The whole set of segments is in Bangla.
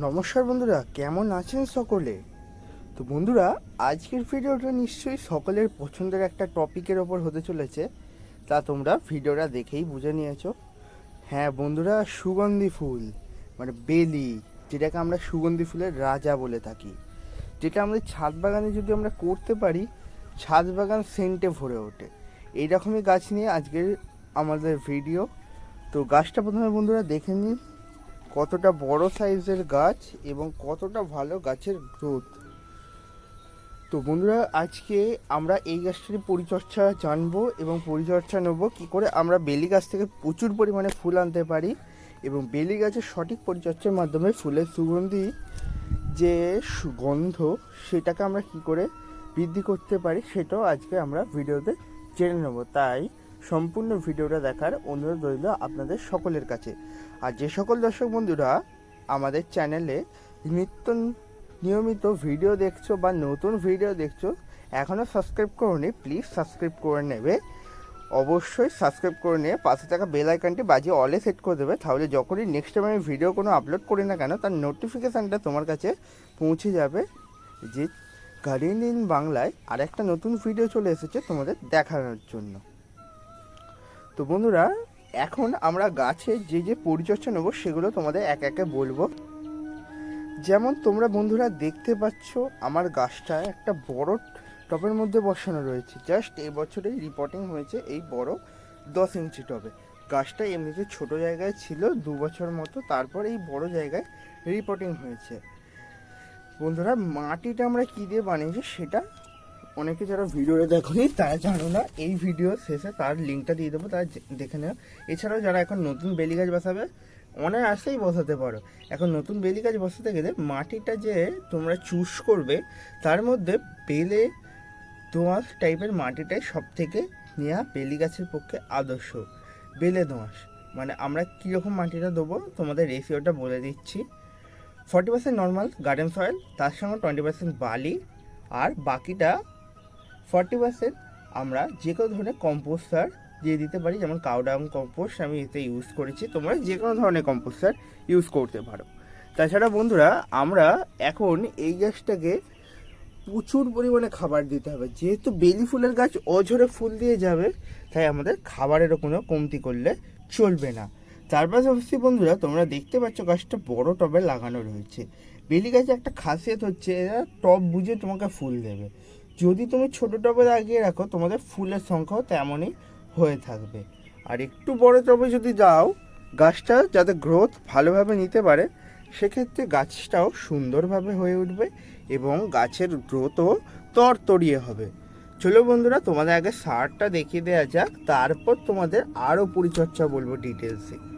নমস্কার বন্ধুরা, কেমন আছেন সকলে? তো বন্ধুরা, আজকের ভিডিওটা নিশ্চয়ই সকলের পছন্দের একটা টপিকের ওপর হতে চলেছে। তা তোমরা ভিডিওটা দেখেই বুঝে নিয়েছো। হ্যাঁ বন্ধুরা, সুগন্ধি ফুল মানে বেলি, যেটাকে আমরা সুগন্ধি ফুলের রাজা বলে থাকি। যেটা আমাদের ছাদ বাগানে যদি আমরা করতে পারি, ছাদ বাগান সেন্টে ভরে ওঠে। এইরকমই গাছ নিয়ে আজকের আমাদের ভিডিও। তো গাছটা প্রথমে বন্ধুরা দেখে নিন। কতটা বড় সাইজের গাছ এবং কতটা ভালো গাছের গ্রোথ। তো বন্ধুরা, আজকে আমরা এই গাছটির পরিচর্যা জানব এবং পরিচর্যা নেব কি করে আমরা বেলি গাছ থেকে প্রচুর পরিমাণে ফুল আনতে পারি এবং বেলি গাছের সঠিক পরিচর্যার মাধ্যমে ফুলের সুগন্ধি যে সুগন্ধ সেটাকে আমরা কি করে বৃদ্ধি করতে পারি সেটাও আজকে আমরা ভিডিওতে জেনে নেব। তাই সম্পূর্ণ ভিডিওটা দেখার অনুরোধ রইল আপনাদের সকলের কাছে। আর যে সকল দর্শক বন্ধুরা আমাদের চ্যানেলে নিত্য নিয়মিত ভিডিও দেখছ বা নতুন ভিডিও দেখছ এখনও সাবস্ক্রাইব করোনি, প্লিজ সাবস্ক্রাইব করে নেবে। অবশ্যই সাবস্ক্রাইব করে নিয়ে পাশে থাকা বেল আইকনটি বাজিয়ে অলে সেট করে দেবে, তাহলে যখনই নেক্সট টাইম আমি ভিডিও কোনো আপলোড করি না কেন, তার নোটিফিকেশানটা তোমার কাছে পৌঁছে যাবে যে গার্ডিয়ান ইন বাংলায় আর একটা নতুন ভিডিও চলে এসেছে তোমাদের দেখানোর জন্য। তো বন্ধুরা, এখন আমরা গাছের যে যে পরিচর্যা নেব সেগুলো তোমাদের এক একে বলব। যেমন তোমরা বন্ধুরা দেখতে পাচ্ছ, আমার গাছটা একটা বড় টবের মধ্যে বসানো রয়েছে। জাস্ট এই বছরেই রিপোর্টিং হয়েছে এই বড় দশ ইঞ্চি টবে। গাছটা এমনিতে ছোট জায়গায় ছিল দু বছর মতো, তারপর এই বড় জায়গায় রিপোর্টিং হয়েছে। বন্ধুরা, মাটিটা আমরা কী দিয়ে বানিয়েছি সেটা অনেকে যারা ভিডিওটা দেখনি, তারা জানো না, এই ভিডিও শেষে তার লিঙ্কটা দিয়ে দেবো, তারা দেখে নেও এছাড়াও যারা এখন নতুন বেলি গাছ বসাবে অনেক আসলেই বসাতে পারো। এখন নতুন বেলি গাছ বসাতে গেলে মাটিটা যে তোমরা চুজ করবে, তার মধ্যে বেলে দোঁয়াশ টাইপের মাটিটাই সব থেকে নেওয়া বেলি গাছের পক্ষে আদর্শ। বেলে দোঁয়াশ। মানে আমরা কীরকম মাটিটা দেবো, তোমাদের রেশিওটা বলে দিচ্ছি। Forty percent normal garden soil তার সঙ্গে টোয়েন্টি পার্সেন্ট বালি আর বাকিটা ফর্টি পার্সেন্ট আমরা যে কোনো ধরনের কম্পোস্ট সার দিয়ে দিতে পারি, যেমন কাউডাং কম্পোস্ট আমি এতে ইউজ করেছি। তোমরা যে কোনো ধরনের কম্পোস্ট সার ইউজ করতে পারো। তাছাড়া বন্ধুরা, আমরা এখন এই গাছটাকে প্রচুর পরিমাণে খাবার দিতে হবে। যেহেতু বেলি ফুলের গাছ অঝরে ফুল দিয়ে যাবে, তাই আমাদের খাবারেরও কোনো কমতি করলে চলবে না। তার পাশাপাশি বন্ধুরা, তোমরা দেখতে পাচ্ছ গাছটা বড় টবে লাগানো রয়েছে। বেলি গাছে একটা খাসিয়ত হচ্ছে, এরা টব বুঝে তোমাকে ফুল দেবে। যদি তুমি ছোটো টবে লাগিয়ে রাখো, তোমাদের ফুলের সংখ্যাও তেমনই হয়ে থাকবে। আর একটু বড় টবে যদি যাও, গাছটা যাতে গ্রোথ ভালোভাবে নিতে পারে, সেক্ষেত্রে গাছটাও সুন্দরভাবে হয়ে উঠবে এবং গাছের গ্রোথও তরতরিয়ে হবে। চলো বন্ধুরা, তোমাদের আগে সারটা দেখিয়ে দেওয়া যাক, তারপর তোমাদের আরও পরিচর্যা বলব ডিটেলসে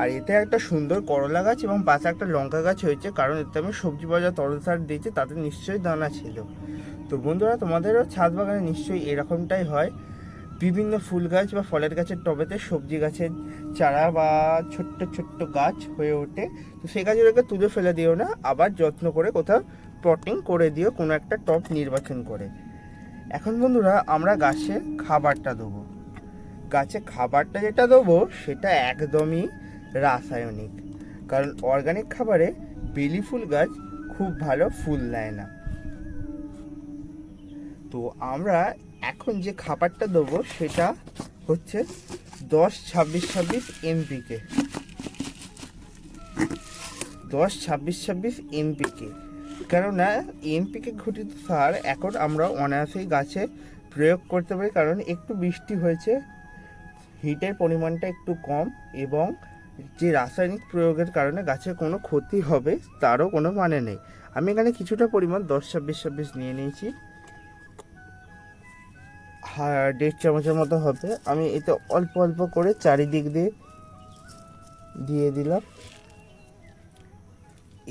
আর এতে একটা সুন্দর করলা গাছ এবং পাশে একটা লঙ্কা গাছ হয়েছে, কারণ এতে আমি সবজি বাজার, তরল সার দিয়েছি, তাতে নিশ্চয়ই দানা ছিল। তো বন্ধুরা, তোমাদেরও ছাদ বাগানে নিশ্চয়ই এরকমটাই হয়। বিভিন্ন ফুল গাছ বা ফলের গাছের টবেতে সবজি গাছের চারা বা ছোট্ট ছোট্ট গাছ হয়ে ওঠে। তো সেই গাছগুলোকে তুলে ফেলে দিও না, আবার যত্ন করে কোথাও পটিং করে দিও, কোনো একটা টব নির্বাচন করে। এখন বন্ধুরা, আমরা গাছে খাবারটা দেবো। গাছে খাবারটা যেটা দেবো, সেটা একদমই রাসায়নিক। কারণ অর্গানিক খাবারে বেলি ফুল গাছ খুব ভালো ফুল দেয় না। তো আমরা এখন যে খাবারটা দেবো সেটা হচ্ছে দশ ছাব্বিশ ছাব্বিশ এমপিকে দশ ছাব্বিশ ছাব্বিশ এমপিকে কেননা এমপিকে ঘটিত সার এখন আমরা অনায়াসেই গাছে প্রয়োগ করতে পারি, কারণ একটু বৃষ্টি হয়েছে হিটের পরিমাণটা একটু কম এবং যে রাসায়নিক প্রয়োগের কারণে গাছের কোনো ক্ষতি হবে, তারও কোনো মানে নেই। আমি এখানে কিছুটা পরিমাণ দশ, ছাব্বিশ ছাব্বিশ নিয়ে নিয়েছি। হ্যাঁ দেড় চামচের মতো হবে। আমি এতে অল্প অল্প করে চারিদিক দিয়ে দিয়ে দিলাম।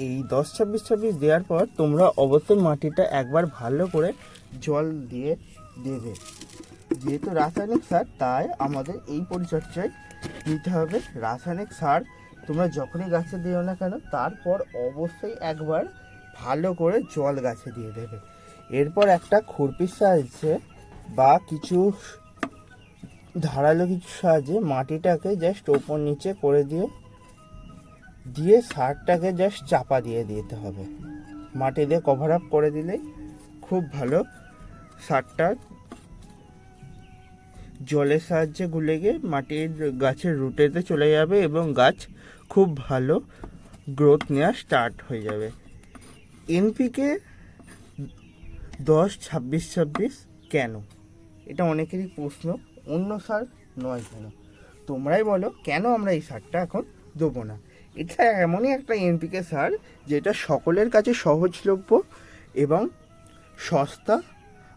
এই দশ, ছাব্বিশ ছাব্বিশ দেওয়ার পর তোমরা অবশ্যই মাটিটা একবার ভালো করে জল দিয়ে দেবে। যেহেতু রাসায়নিক সার, তাই আমাদের এই পরিচর্যায় নিতে হবে। রাসায়নিক সার তোমরা যখনই গাছে দিও না কেন, তারপর অবশ্যই একবার ভালো করে জল গাছে দিয়ে দেবে। এরপর একটা খুরপির সাহায্যে বা কিছু ধারালো কিছু সাহায্যে মাটিটাকে জাস্ট ওপর নিচে করে দিয়ে দিয়ে সারটাকে জাস্ট চাপা দিয়ে দিতে হবে। মাটি দিয়ে কভার আপ করে দিলেই খুব ভালো সারটা জলের সাহায্যে গুলে গিয়ে মাটির গাছের রুটেতে চলে যাবে এবং গাছ খুব ভালো গ্রোথ নেওয়া স্টার্ট হয়ে যাবে। এনপিকে দশ, ছাব্বিশ ছাব্বিশ কেন? এটা অনেকেরই প্রশ্ন, অন্য সার নয় কেন? তোমরাই বলো, কেন আমরা এই সারটা এখন দেবো না? এটা এমনই একটা এনপিকে সার যেটা সকলের কাছে সহজলভ্য এবং সস্তা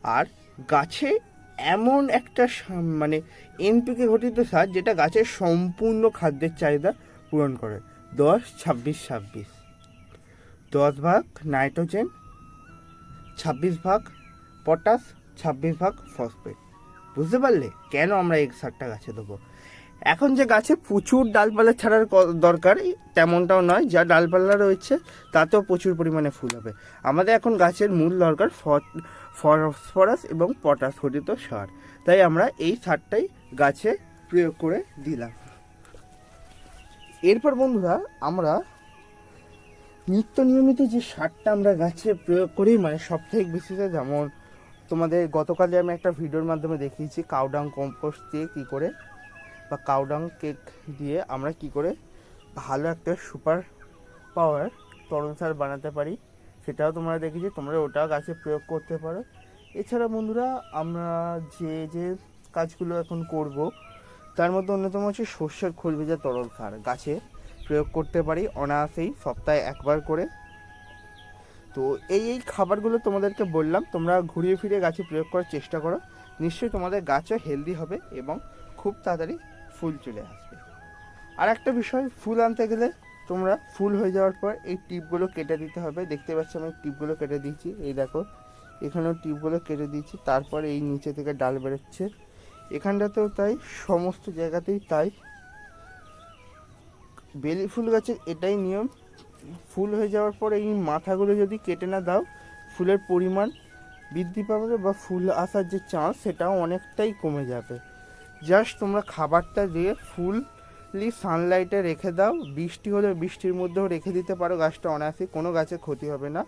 আর গাছে এমন একটা মানে এনপিকে ঘটিত সার যেটা গাছের সম্পূর্ণ খাদ্যের চাহিদা পূরণ করে। দশ, ছাব্বিশ ছাব্বিশ। দশ ভাগ নাইট্রোজেন, ছাব্বিশ ভাগ পটাশ, ছাব্বিশ ভাগ ফসফেট। বুঝতে পারলে কেন আমরা এই সারটা গাছে দেবো? এখন যে গাছে প্রচুর ডালপালা ছাড়ার দরকার তেমনটাও নয়। যা ডালপালা রয়েছে, তাতেও প্রচুর পরিমাণে ফুল হবে। আমাদের এখন গাছের মূল দরকার ফসফরাস এবং পটাশ ঘটিত সার। তাই আমরা এই সারটাই গাছে প্রয়োগ করে দিলাম। এরপর বন্ধুরা, আমরা নিত্য নিয়মিত যে সারটা আমরা গাছে প্রয়োগ করি মানে সপ্তাহিক বেসিসে যেমন তোমাদের গতকালে আমি একটা ভিডিওর মাধ্যমে দেখিয়েছি, কাউডাং কম্পোস্ট দিয়ে কী করে বা কাউডাং কেক দিয়ে আমরা কি করে ভালো একটা সুপার পাওয়ার তরল সার বানাতে পারি। সেটাও তোমরা দেখেছি, তোমরা ওটাও গাছে প্রয়োগ করতে পারো। এছাড়া বন্ধুরা, আমরা যে যে কাজগুলো এখন করব, তার মধ্যে অন্যতম হচ্ছে শস্যের খোল ভেজা তরল সার গাছে প্রয়োগ করতে পারি অনায়াসেই, সপ্তাহে একবার করে। তো এই এই খাবারগুলো তোমাদেরকে বললাম, তোমরা ঘুরিয়ে ফিরে গাছে প্রয়োগ করার চেষ্টা করো। নিশ্চয়ই তোমাদের গাছও হেলদি হবে এবং খুব তাড়াতাড়ি ফুল চলে আসবে। আর একটা বিষয়, ফুল আনতে গেলে তোমরা ফুল হয়ে যাওয়ার পর এই টিপগুলো কেটে দিতে হবে। দেখতে পাচ্ছ আমি টিপগুলো কেটে দিয়েছি। এই দেখো, এখানেও টিপগুলো কেটে দিয়েছি। তারপর এই নিচে থেকে ডাল বেরোচ্ছে। এখানটাতেও তাই, সমস্ত জায়গাতেই তাই। বেলি ফুল গাছের এটাই নিয়ম। ফুল হয়ে যাওয়ার পর এই মাথাগুলো যদি কেটে না দাও, ফুলের পরিমাণ বৃদ্ধি পাবে বা ফুল আসার যে চান্স সেটাও অনেকটাই কমে যাবে। জাস্ট তোমরা খাবারটা দিয়ে ফুললি সানলাইটে রেখে দাও। বৃষ্টি হলে বৃষ্টির মধ্যেও রেখে দিতে পারো গাছটা অনায়াসে কোনো গাছে ক্ষতি হবে না।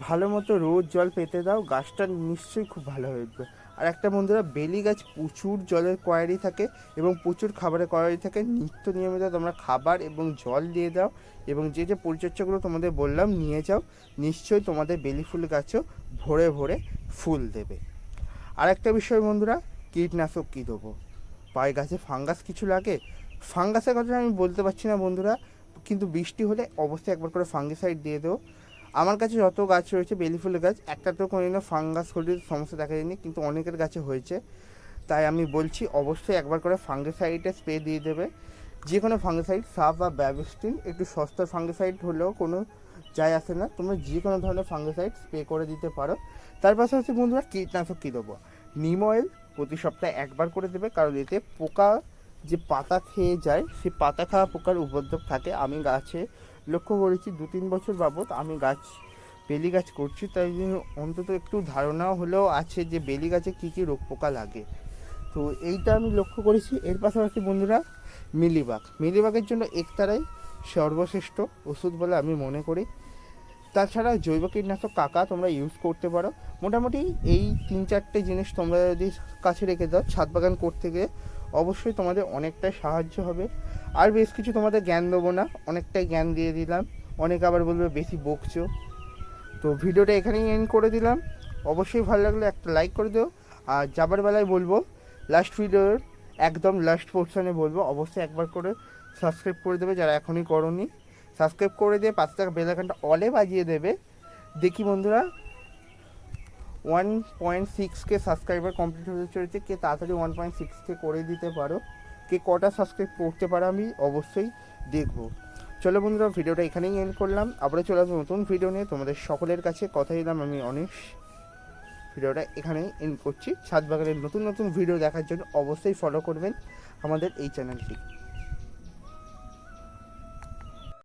ভালো মতো রোদ জল পেতে দাও। গাছটা নিশ্চয়ই খুব ভালো হয়ে উঠবে। আর একটা বন্ধুরা, বেলি গাছ প্রচুর জলের কোয়ারি থাকে এবং প্রচুর খাবারের কোয়ারি থাকে। নিত্য নিয়মিত তোমরা খাবার এবং জল দিয়ে দাও এবং যে যে পরিচর্যাগুলো তোমাদের বললাম নিয়ে যাও। নিশ্চয়ই তোমাদের বেলি ফুল গাছও ভরে ভরে ফুল দেবে। আর একটা বিষয় বন্ধুরা, কীটনাশক কী দেবো? পায়ে গাছে ফাঙ্গাস কিছু লাগে? ফাঙ্গাসের কথা আমি বলতে পারছি না বন্ধুরা, কিন্তু বৃষ্টি হলে অবশ্যই একবার করে ফাঙ্গিসাইড দিয়ে দেবো। আমার কাছে যত গাছ রয়েছে, বেলি ফুলের গাছ একটাতেও কোনোদিনও ফাঙ্গাস হলে সমস্যা দেখা যায়নি, কিন্তু অনেকের গাছে হয়েছে। তাই আমি বলছি, অবশ্যই একবার করে ফাঙ্গিসাইডে স্প্রে দিয়ে দেবে। যে কোনো ফাঙ্গিসাইড, সাপ বা ব্যাবিস্টিন, একটু সস্তা ফাঙ্গিসাইড হলেও কোনো যায় আসে না। তোমরা যে কোনো ধরনের ফাঙ্গিসাইড স্প্রে করে দিতে পারো। তার পাশাপাশি বন্ধুরা, কীটনাশক কী দেবো? নিম অয়েল প্রতি সপ্তাহে একবার করে দেবে, কারণ এতে পোকা যে পাতা খেয়ে যায় সেই পাতা খাওয়া পোকার উপদ্রব থাকে। আমি গাছে লক্ষ্য করেছি দু তিন বছর বাবদ আমি গাছ বেলি গাছ করছি। তাই জন্য অন্তত একটু ধারণাও হলেও আছে যে বেলি গাছে কী কী রোগ পোকা লাগে। তো এইটা আমি লক্ষ্য করেছি। এর পাশাপাশি বন্ধুরা, মিলিবাগ। মিলিবাগের জন্য একতারাই সর্বশ্রেষ্ঠ ওষুধ বলে আমি মনে করি। তাছাড়া জৈব কীটনাশক কাকা তোমরা ইউজ করতে পারো। মোটামুটি এই তিন চারটে জিনিস তোমরা যদি কাছে রেখে দাও, ছাদ বাগান করতে গিয়ে অবশ্যই তোমাদের অনেকটাই সাহায্য হবে। আর বেশ কিছু তোমাদের জ্ঞান দেবো না, অনেকটাই জ্ঞান দিয়ে দিলাম। অনেকে আবার বলবে, বেশি বকছো। তো ভিডিওটা এখানেই এন্ড করে দিলাম। অবশ্যই ভালো লাগলে একটা লাইক করে দিও। আর যাবার বেলায় বলব লাস্ট ভিডিওর একদম লাস্ট পোর্শনে বলব, অবশ্যই একবার করে সাবস্ক্রাইব করে দেবে যারা এখনই করনি। সাবস্ক্রাইব করে দিয়ে পাঁচ টাকা বেল আইকনটা অলে বাজিয়ে দেবে। দেখি বন্ধুরা ওয়ান পয়েন্ট সিক্সকে সাবস্ক্রাইবার কমপ্লিট হতে চলেছে, কে তাড়াতাড়ি ওয়ান পয়েন্ট সিক্সকে করে দিতে পারো, কে কটা সাবস্ক্রাইব করতে পারো আমি অবশ্যই দেখব। চলো বন্ধুরা, ভিডিওটা এখানেই এন্ড করলাম। আবারও চলে আসব নতুন ভিডিও নিয়ে। তোমাদের সকলের কাছে কথা দিলাম আমি অনেক। ভিডিওটা এখানেই এন্ড করছি। ছাদ বাগানের নতুন নতুন ভিডিও দেখার জন্য অবশ্যই ফলো করবেন আমাদের এই চ্যানেলটি